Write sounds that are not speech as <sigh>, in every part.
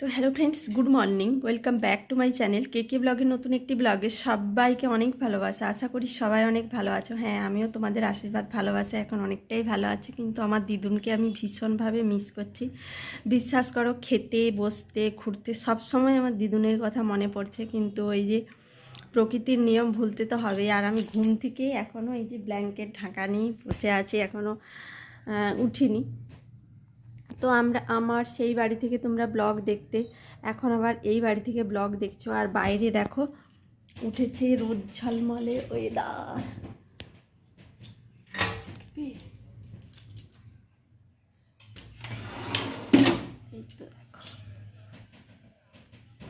তো hello friends good morning welcome back to my channel K K ব্লগের নতুন একটি ব্লগে সবাইকে অনেক ভালোবাসা। আশা করি সবাই অনেক ভালো আছো। হ্যাঁ আমিও তোমাদের আশীর্বাদ, ভালোবাসা এখন অনেকটাই ভালো আছে, কিন্তু আমার দিদুনকে আমি ভীষণভাবে মিস করছি। বিশ্বাস করো, খেতে, বসতে, ঘুরতে সব সময় আমার দিদুনের কথা মনে পড়ছে, কিন্তু ওই যে প্রকৃতির নিয়ম ভুলতে তো হবে আর আমি ঘুম থেকে এখনও এই যে ব্ল্যাঙ্কেট ঢাকা নিয়ে বসে আছি এখনও উঠিনি। তো আমরা, আমার সেই বাড়ি থেকে তোমরা ব্লগ দেখতে, এখন আবার এই বাড়ি থেকে ব্লগ দেখছ। আর বাইরে দেখো, উঠেছে রোদ ঝলমলে ওয়েদার এই তো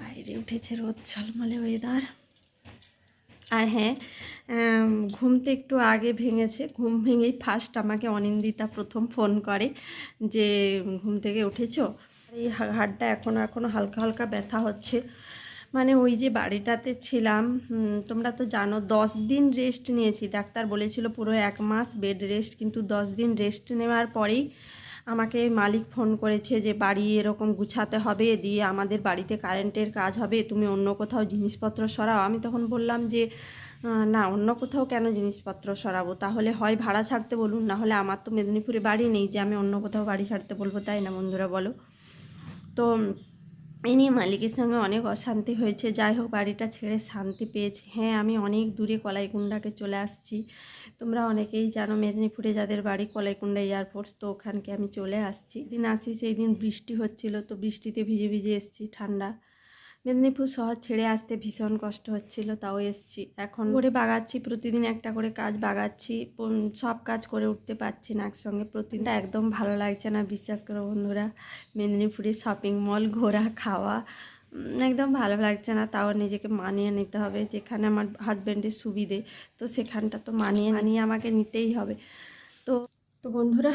বাইরে উঠেছে রোদ ঝলমলে ওয়েদার আর হ্যাঁ আম, ঘুমতে একটু আগে ভেঙেছে। ঘুম ভেঙেই ফার্স্ট আমাকে অনিন্দিতা প্রথম ফোন করে যে ঘুম থেকে উঠেছো? এই হাড়টা এখনও এখনও হালকা হালকা ব্যথা হচ্ছে। মানে ওই যে বাড়িটাতে ছিলাম তোমরা তো জানো দশ দিন রেস্ট নিয়েছি। ডাক্তার বলেছিল পুরো এক মাস বেড রেস্ট কিন্তু দশ দিন রেস্ট নেওয়ার পরেই আমাকে মালিক ফোন করেছে যে, বাড়ি এরকম গুছাতে হবে, দিয়ে আমাদের বাড়িতে কারেন্টের কাজ হবে, তুমি অন্য কোথাও জিনিসপত্র সরাও। আমি তখন বললাম যে না, অন্য কোথাও কেন জিনিসপত্র সরাবো? তাহলে হয় ভাড়া ছাড়তে বলুন না হলে আমার তো মেদিনীপুরে বাড়ি নেই যে, আমি অন্য কোথাও বাড়ি ছাড়তে বলব। তাই না বন্ধুরা, বলো? তো এই নিয়ে মালিকের সঙ্গে অনেক অশান্তি হয়েছে। যাই হোক, বাড়িটা ছেড়ে শান্তি পেয়েছি। হ্যাঁ আমি অনেক দূরে কলাইকুণ্ডাকে চলে আসছি। তোমরা অনেকেই জানো মেদিনীপুরে যাদের বাড়ি কলাইকুণ্ডা এয়ারফোর্স তো ওখানকে আমি চলে আসছি। দিন আসি, সেই দিন বৃষ্টি হচ্ছিল, তো বৃষ্টিতে ভিজে ভিজে এসছি ঠান্ডা। মেদিনীপুর শহর ছেড়ে আসতে ভীষণ কষ্ট হচ্ছিল তাও এসছি। এখন করে বাগাচ্ছি প্রতিদিন একটা করে কাজ বাগাচ্ছি সব কাজ করে উঠতে পারছি না একসঙ্গে। প্রতিদিনটা একদম ভালো লাগছে না বিশ্বাস করো বন্ধুরা মেদিনীপুরে শপিং মল ঘোরা খাওয়া একদম ভালো লাগছে না তাও নিজেকে মানিয়ে নিতে হবে যেখানে আমার হাজব্যান্ডের সুবিধে তো সেখানটা তো মানিয়ে মানিয়ে আমাকে নিতেই হবে। তো তো বন্ধুরা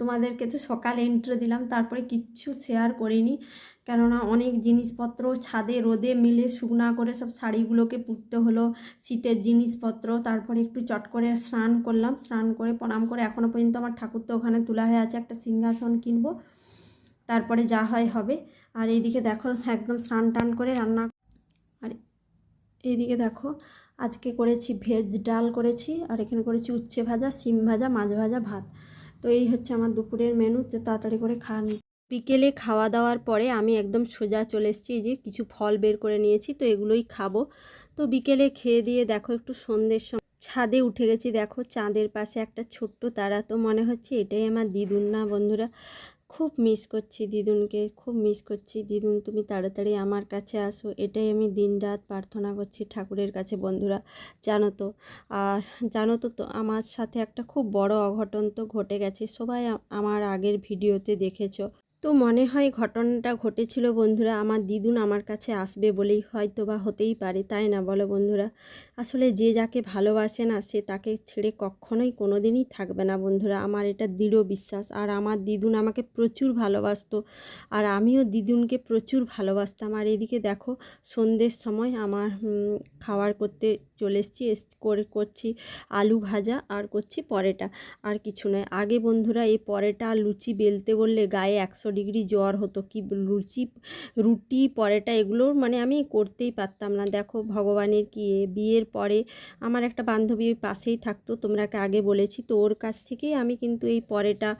তোমাদেরকে তো সকালে এন্ট্রি দিলাম, তারপরে কিচ্ছু শেয়ার করিনি। কেননা অনেক জিনিসপত্র ছাদে, রোদে মিলে শুকনা করে সব শাড়িগুলোকে পুড়তে হলো, শীতের জিনিসপত্র, তারপরে একটু চট করে স্নান করলাম, স্নান করে প্রণাম করে এখনও পর্যন্ত আমার ঠাকুর তো ওখানে তোলা হয়ে আছে, একটা সিংহাসন কিনবো, তারপরে যা হয় হবে। আর এইদিকে দেখো, একদম স্নান টান করে রান্না আর এইদিকে দেখো আজকে করেছি ভেজ ডাল করেছি, আর এখানে করেছি উচ্ছে ভাজা, সিম ভাজা, মাছ ভাজা, ভাত। তো এই হচ্ছে আমার দুপুরের মেনু যে তাড়াতাড়ি করে নিই। বিকেলে খাওয়া দাওয়ার পরে আমি একদম সোজা চলে এসেছি যে কিছু ফল বের করে নিয়েছি, তো এগুলোই খাব। তো বিকেলে খেয়ে দিয়ে দেখো একটু সন্ধ্যের সময় ছাদে উঠে গেছি, দেখো চাঁদের পাশে একটা ছোট্ট তারা, তো মনে হচ্ছে এটাই আমার দিদুন না বন্ধুরা। খুব মিস করছি দিদুনকে, খুব মিস করছি। দিদুন, তুমি তাড়াতাড়ি আমার কাছে আসো। এটাই আমি দিন রাত প্রার্থনা করছি ঠাকুরের কাছে, বন্ধুরা। জানো তো, আর জানো তো তো আমার সাথে একটা খুব বড় অঘটন তো ঘটে গেছে। সবাই আমার আগের ভিডিওতে দেখেছ। তো মনে হয় ঘটনাটা ঘটেছিল, বন্ধুরা। আমার দিদুন আমার কাছে আসবে বলেই হয়তো বা হতেই পারে, তাই না বলো বন্ধুরা? আসলে যে যাকে ভালোবাসে না, সে তাকে ছেড়ে কখনোই কোনো দিনই থাকবে না বন্ধুরা। আমার এটা দৃঢ় বিশ্বাস। আর আমার দিদুন আমাকে প্রচুর ভালোবাসতো। আর আমিও দিদুনকে প্রচুর ভালোবাসতাম। আর এদিকে দেখো, সন্ধ্যের সময় আমার খাওয়ার করতে চলে এসেছি, এস- করে করছি আলু ভাজা আর করছি পরেটা। আর কিছু নয়। আগে বন্ধুরা, এই পরেটা লুচি বেলতে বললে গায়ে একশো ডিগ্রি জ্বর হতো, কি লুচি রুটি, পরেটা এগুলোর মানে আমি করতেই পারতাম না। দেখো ভগবানের কি বিয়ের পরে আমার একটা বান্ধবী ওই পাশেই থাকতো তোমরাকে আগে বলেছি, তো ওর কাছ থেকেই আমি কিন্তু এই পরেটা,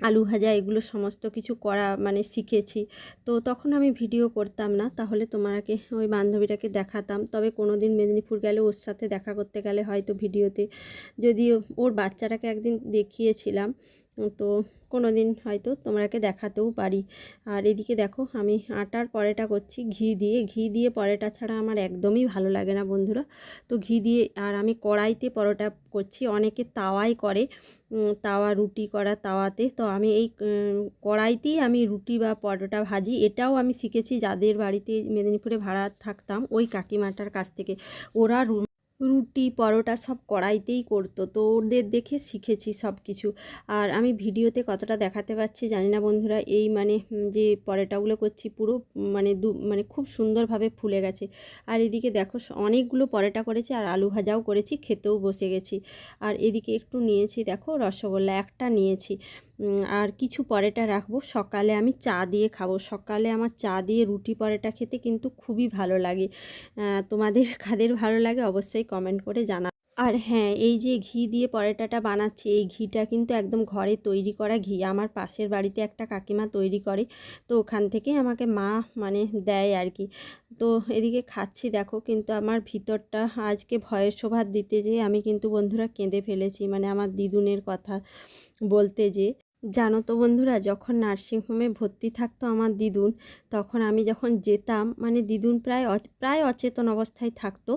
আলু ভাজা এগুলো সমস্ত কিছু করা মানে শিখেছি। তো তখন আমি ভিডিও করতাম না, তাহলে তোমাকে ওই বান্ধবীটাকে দেখাতাম। তবে কোনো দিন মেদিনীপুর গেলে ওর সাথে দেখা করতে গেলে হয়তো ভিডিওতে যদি ওর বাচ্চাটাকে একদিন দেখিয়েছিলাম তো কোনো দিন হয়তো তোমরাকে দেখাতেও পারি। আর এদিকে দেখো, আমি আটার পরেটা করছি ঘি দিয়ে। ঘি দিয়ে পরেটা ছাড়া আমার একদমই ভালো লাগে না বন্ধুরা। তো ঘি দিয়ে, আর আমি কড়াইতে পরোটা করছি। অনেকে তাওয়াই করে তাওয়া রুটি করা তাওয়াতে। তো আমি এই কড়াইতেই আমি রুটি বা পরোটা ভাজি। এটাও আমি শিখেছি যাদের বাড়িতে মেদিনীপুরে ভাড়া থাকতাম, ওই কাকিমাটার কাছ থেকে। ওরা রুটি, পরোটা সব কড়াইতেই করতো। তো ওদের দেখে শিখেছি সব কিছু। আর আমি ভিডিওতে কতটা দেখাতে পারছি জানি না বন্ধুরা। এই মানে যে পরোটাগুলো করছি পুরো মানে দু মানে খুব সুন্দরভাবে ফুলে গেছে। আর এদিকে দেখো অনেকগুলো পরোটা করেছি আর আলু ভাজাও করেছি, খেতেও বসে গেছি। আর এদিকে একটু নিয়েছি, দেখো, রসগোল্লা একটা নিয়েছি। আর কিছু পরেটা রাখব। সকালে আমি চা দিয়ে খাব। সকালে আমার চা দিয়ে রুটি পরেটা খেতে কিন্তু খুবই ভালো লাগে। তোমাদের <laughs> কাদের ভালো লাগে অবশ্যই কমেন্ট করে জানা আর হ্যাঁ এই যে ঘি দিয়ে পরোটাটা বানাচ্ছি, এই ঘিটা কিন্তু একদম ঘরে তৈরি করা ঘি। আমার পাশের বাড়িতে একটা কাকিমা তৈরি করে, তো ওখান থেকে আমাকে মা মানে দেয় আর কি। তো এদিকে খাচ্ছি, দেখো কিন্তু আমার ভিতরটা আজকে ভয়ের শোভাত দিতে যেয়ে আমি কিন্তু বন্ধুরা কেঁদে ফেলেছি মানে আমার দিদুনের কথা বলতে যে জানো তো বন্ধুরা, যখন নার্সিংহোমে ভর্তি থাকতো আমার দিদুন, তখন আমি যখন যেতাম মানে দিদুন প্রায় প্রায় অচেতন অবস্থায় থাকতো,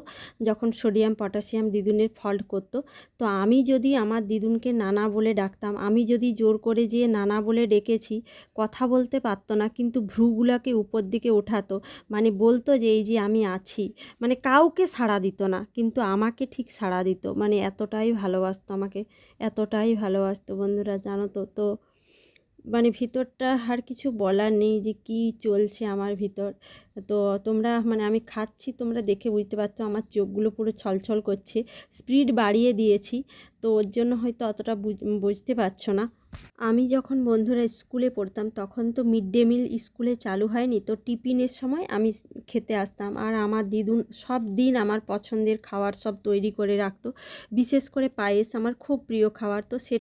যখন সোডিয়াম পটাশিয়াম দিদুনের ফল্ট করতো, তো আমি যদি আমার দিদুনকে নানা বলে ডাকতাম, আমি যদি জোর করে যেয়ে নানা বলে ডেকেছি, কথা বলতে পারতো না, কিন্তু ভ্রুগুলাকে উপর দিকে ওঠাতো মানে বলতো যে এই যে আমি আছি মানে কাউকে সাড়া দিত না, কিন্তু আমাকে ঠিক সাড়া দিত মানে এতটাই ভালোবাসতো আমাকে, এতটাই ভালোবাসতো বন্ধুরা, জানো তো তো মানে ভিতরটা আর কিছু বলার নেই যে কি চলছে আমার ভিতর। তো তোমরা মানে আমি খাচ্ছি, তোমরা দেখে বুঝতে পারছ আমার চোখগুলো পুরো ছলছল করছে, স্পিড বাড়িয়ে দিয়েছি। তো ওর জন্য হয়তো অতটা বুঝ- বুঝতে পারছ না। আমি যখন বন্ধুরা স্কুলে পড়তাম তখন তো মিড ডে মিল স্কুলে চালু হয়নি। তো টিফিনের সময় আমি খেতে আসতাম। আর আমার দিদুন সব দিন আমার পছন্দের খাবার সব তৈরি করে রাখতো। বিশেষ করে পায়েস আমার খুব প্রিয় খাবার। তো সে